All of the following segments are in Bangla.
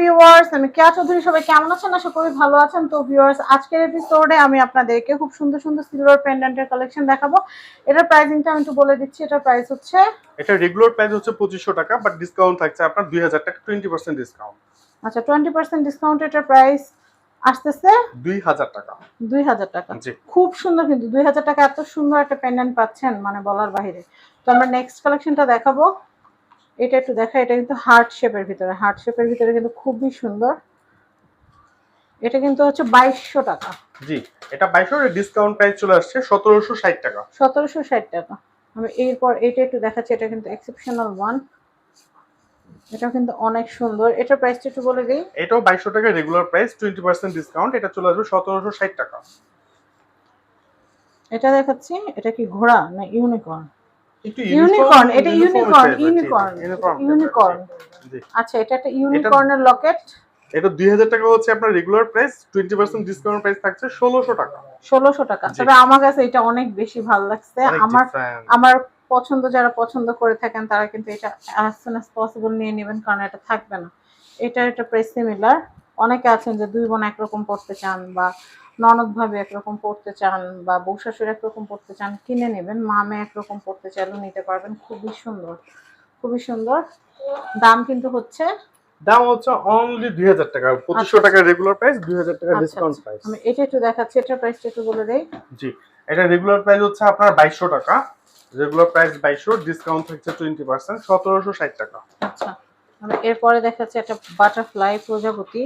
ভিউয়ার্স আমি কেয়া চৌধুরী সবাই কেমন আছেন? আশা করি ভালো আছেন। তো ভিউয়ার্স আজকের এপিসোডে আমি আপনাদেরকে খুব সুন্দর সুন্দর সিলভার পেন্ডেন্টের কালেকশন দেখাবো। এটার প্রাইসিংটা আমি একটু বলে দিচ্ছি। এটার প্রাইস হচ্ছে এটা রেগুলার প্রাইস হচ্ছে পঁচিশশো টাকা বাট ডিসকাউন্ট থাকছে আপনার টাকা আচ্ছা টোয়েন্টি পার্সেন্ট ডিসকাউন্ট এটার প্রাইস আসতেছে দুই হাজার টাকা। দুই হাজার টাকা। খুব সুন্দর কিন্তু দুই হাজার টাকা এত সুন্দর একটা পেন্ডেন্ট পাচ্ছেন মানে বলার বাইরে তো আমরা নেক্সট কালেকশনটা দেখাবো। এটা একটু দেখা এটা কিন্তু হার্ট শেপের ভিতরে। হার্ট শেপের ভিতরে কিন্তু খুবই সুন্দর। এটা কিন্তু হচ্ছে বাইশশো টাকা। জি এটা বাইশশো ডিসকাউন্ট প্রাইস চলে আসছে সতেরোশো ষাট টাকা। সতেরোশো ষাট টাকা। আমি এরপর এটা একটু দেখাচ্ছি এটা কিন্তু এক্সেপশনাল ওয়ান এটা কিন্তু অনেক সুন্দর। এটার প্রাইসটা একটু বলে দিই। এটাও বাইশশো টাকা regular price twenty percent discount এটা চলে আসবে সতেরোশো ষাট টাকা। এটা দেখাচ্ছি এটা কি ঘোড়া না ইউনিকর্ন ইউনিকর্ন এটা ইউনিকর্ন ইউনিকর্ন। ইউনিকর্ন। আচ্ছা এটা একটা ইউনিকর্নের লকেট এটা দুই হাজার টাকা হচ্ছে আপনার regular price twenty percent discount price থাকছে ষোলোশো টাকা। ষোলোশো টাকা। তবে আমার কাছে এটা অনেক বেশি ভালো লাগছে। আমার আমার পছন্দ যারা পছন্দ করে থাকেন তারা কিন্তু এটা অ্যাজ সুন অ্যাজ পসিবল নিয়ে নেবেন কারণ এটা থাকবে না। এটা একটা প্রাইস সিমিলার অনেকে আছেন যে দুই বোন একরকম পড়তে চান বা ননদ ভাবে একরকম পড়তে চান বা বউ শাশুড়ি একরকম পড়তে চান কিনে নেবেন। মামে একরকম পড়তে চাইলেও নিতে পারবেন। খুবই সুন্দর খুবই সুন্দর। দাম কিন্তু হচ্ছে দাম হচ্ছে অনলি দুই হাজার টাকা। পঁচিশশো আচ্ছা। টাকা রেগুলার প্রাইস দুই হাজার টাকা আচ্ছা, ডিসকাউন্ট আচ্ছা। প্রাইস আমি এটা একটু দেখাচ্ছি এটার প্রাইসটা একটু বলে দেই। জি এটা রেগুলার প্রাইস হচ্ছে আপনার বাইশশো টাকা। রেগুলার প্রাইস বাইশশো ডিসকাউন্ট থাকছে টোয়েন্টি পার্সেন্ট সতেরোশো ষাট টাকা। আচ্ছা। আমি এরপরে দেখাচ্ছি একটা বাটারফ্লাই প্রজাপতি।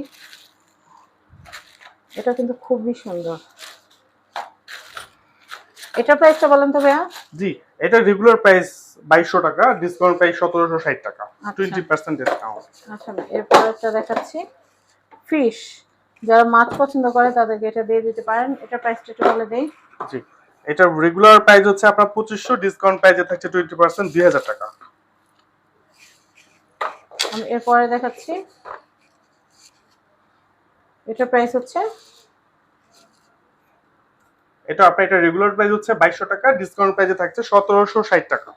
এটা কিন্তু খুবই সুন্দর। এটা প্রাইসটা বলেন তো ভাইয়া? জি এটা রেগুলার প্রাইস বাইশশো টাকা ডিসকাউন্ট প্রাইস সতেরোশো ষাট টাকা। আচ্ছা। টোয়েন্টি পার্সেন্ট ডিসকাউন্ট আচ্ছা আমি এরপরে একটা দেখাচ্ছি। ফিশ যারা মাছ পছন্দ করে তাদেরকে এটা দিয়ে দিতে পারেন। এটা প্রাইসটা একটু বলে দেই। জি এটা রেগুলার প্রাইস হচ্ছে আপনার পঁচিশশো ডিসকাউন্ট প্রাইসে থাকছে টোয়েন্টি পার্সেন্ট দুই হাজার টাকা। আমি এরপরে দেখাচ্ছি। এটা প্রাইস হচ্ছে? এটা আপনার এটা রেগুলার প্রাইস হচ্ছে বাইশশো টাকা ডিসকাউন্ট প্রাইসে থাকছে সতেরোশো ষাট টাকা।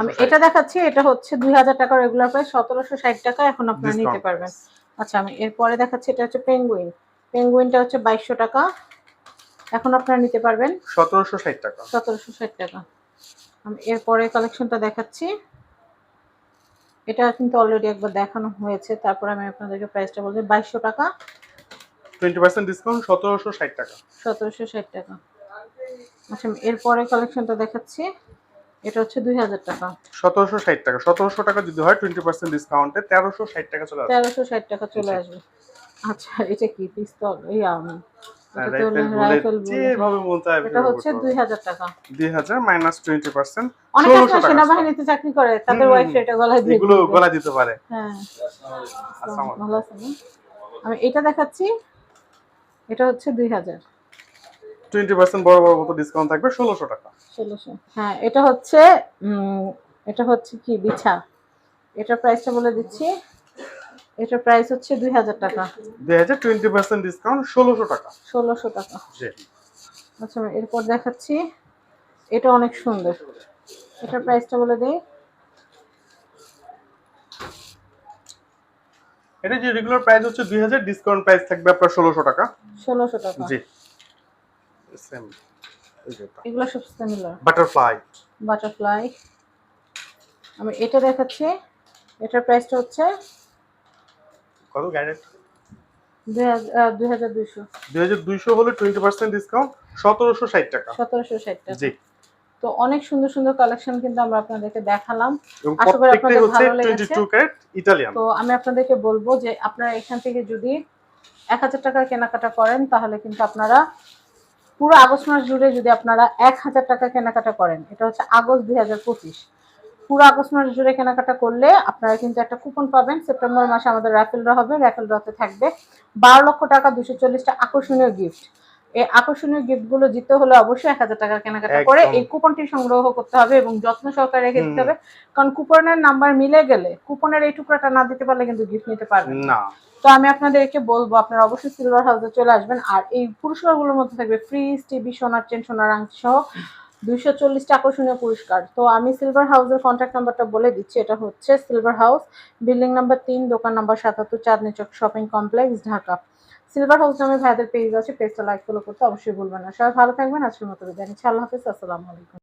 আমি এটা দেখাচ্ছি এটা হচ্ছে দুই হাজার টাকা রেগুলার প্রাইস সতেরোশো ষাট টাকা এখন আপনারা নিতে পারবেন। আচ্ছা আমি এরপরে দেখাচ্ছি এটা হচ্ছে পেঙ্গুইন পেঙ্গুইনটা হচ্ছে বাইশশো টাকা এখন আপনারা নিতে পারবেন। সতেরোশো ষাট টাকা। সতেরোশো ষাট টাকা। আমি এরপরে কালেকশনটা দেখাচ্ছি। এটা কিন্তু অলরেডি একবার দেখানো হয়েছে। তারপর আমি আপনাদেরকে প্রাইসটা বলছি বাইশশো টাকা। টোয়েন্টি পার্সেন্ট ডিসকাউন্ট সতেরোশো ষাট টাকা। সতেরোশো ষাট টাকা। আচ্ছা এরপরে কালেকশনটা দেখাচ্ছি। এটা হচ্ছে দুই হাজার টাকা। সতেরোশো ষাট টাকা। সতেরোশো টাকা যদি হয় টোয়েন্টি পার্সেন্ট ডিসকাউন্টে তেরোশো ষাট টাকা চলে আসবে। তেরোশো ষাট টাকা চলে আসবে। আচ্ছা এটা কি? পিস্তল? এই আমি। এটা। যেভাবে মন চায় এটা হচ্ছে দুই হাজার টাকা। দুই হাজার মাইনাস টোয়েন্টি পার্সেন্ট অনেক ষোলোশো আছে টাকা। সেনাবাহিনীতে চাকরি করে তাদের ওয়াইফ এটা গলায় দিয়ে এগুলো দিবে। দিতে পারে। হ্যাঁ। ভালো আছে আমি এটা দেখাচ্ছি এটা হচ্ছে দুই হাজার। টোয়েন্টি পার্সেন্ট বড় বড় মতো ডিসকাউন্ট থাকবে টাকা। হ্যাঁ এটা হচ্ছে এটা হচ্ছে কি বিছা। এটার প্রাইসটা বলে দিচ্ছি। এটার প্রাইস হচ্ছে দুই হাজার টাকা। দুই হাজার টোয়েন্টি পার্সেন্ট ডিসকাউন্ট ষোলোশো টাকা। ষোলোশো টাকা। জি। আচ্ছা আমি এরপর দেখাচ্ছি। এটা অনেক সুন্দর। এটার প্রাইসটা বলে দিই। এটা যে রেগুলার প্রাইস হচ্ছে দুই হাজার ডিসকাউন্ট প্রাইস থাকবে আপনার ষোলোশো টাকা। ষোলোশো টাকা। জি। সেম এগুলো সব সিমিলার বাটারফ্লাই বাটারফ্লাই আমি এটা দেখাচ্ছি। এটার প্রাইসটা হচ্ছে কত গ্যারেন্ট দুই হাজার দুইশো। দুই হাজার দুইশো হলে টোয়েন্টি পার্সেন্ট ডিসকাউন্ট সতেরোশো ষাট টাকা। সতেরোশো ষাট টাকা। জি। তো অনেক সুন্দর সুন্দর কালেকশন কিন্তু আমরা আপনাদেরকে দেখালাম। আশা করি আপনাদের ভালো লেগেছে। টোয়েন্টি টু ক্যারেট ইটালিয়ান তো আমি আপনাদেরকে বলব যে আপনারা এখান থেকে যদি এক হাজার টাকার কেনাকাটা করেন তাহলে কিন্তু আপনারা পুরো আগস্ট মাস জুড়ে যদি আপনারা এক হাজার টাকা কেনাকাটা করেন এটা হচ্ছে আগস্ট দুই হাজার পঁচিশ। পুরো আগস্ট মাস জুড়ে কেনাকাটা করলে আপনারা কিন্তু একটা কুপন পাবেন। সেপ্টেম্বর মাসে আমাদের র্যাফেল ড্র হবে র্যাফেল ড্রতে থাকবে। বারো লক্ষ টাকা দুশো চল্লিশটা আকর্ষণীয় গিফট এই আকর্ষণীয় গিফটগুলো জিততে হলে অবশ্যই এক হাজার টাকার কেনাকাটা করে। এই কুপনটি সংগ্রহ করতে হবে এবং যত্ন সহকারে রেখে দিতে হবে। কারণ কুপনের নাম্বার মিলে গেলে কুপনের এই টুকরাটা না দিতে পারলে কিন্তু গিফট নিতে পারবেন না। না। তো আমি আপনাদেরকে বলব আপনারা অবশ্যই সিলভার হাউসে চলে আসবেন। আর এই পুরস্কারগুলোর মধ্যে থাকবে ফ্রিজ টিভি সোনার চেন সোনার আংটি সহ দুইশো চল্লিশটা আকর্ষণীয় পুরস্কার। তো আমি সিলভার হাউসের কন্ট্যাক্ট নাম্বারটা বলে দিচ্ছি, এটা হচ্ছে সিলভার হাউস বিল্ডিং নাম্বার তিন, দোকান নাম্বার সাতাত্তর, Chandni Chowk shopping complex Dhaka. Silver house নামে ভাইদের পেজ আছে পেজটা লাইক ফলো করতে অবশ্যই ভুলবেন না। সবাই ভালো থাকবেন, আজকের মতো বিদায় আল্লাহ হাফিজ, আসসালামু আলাইকুম।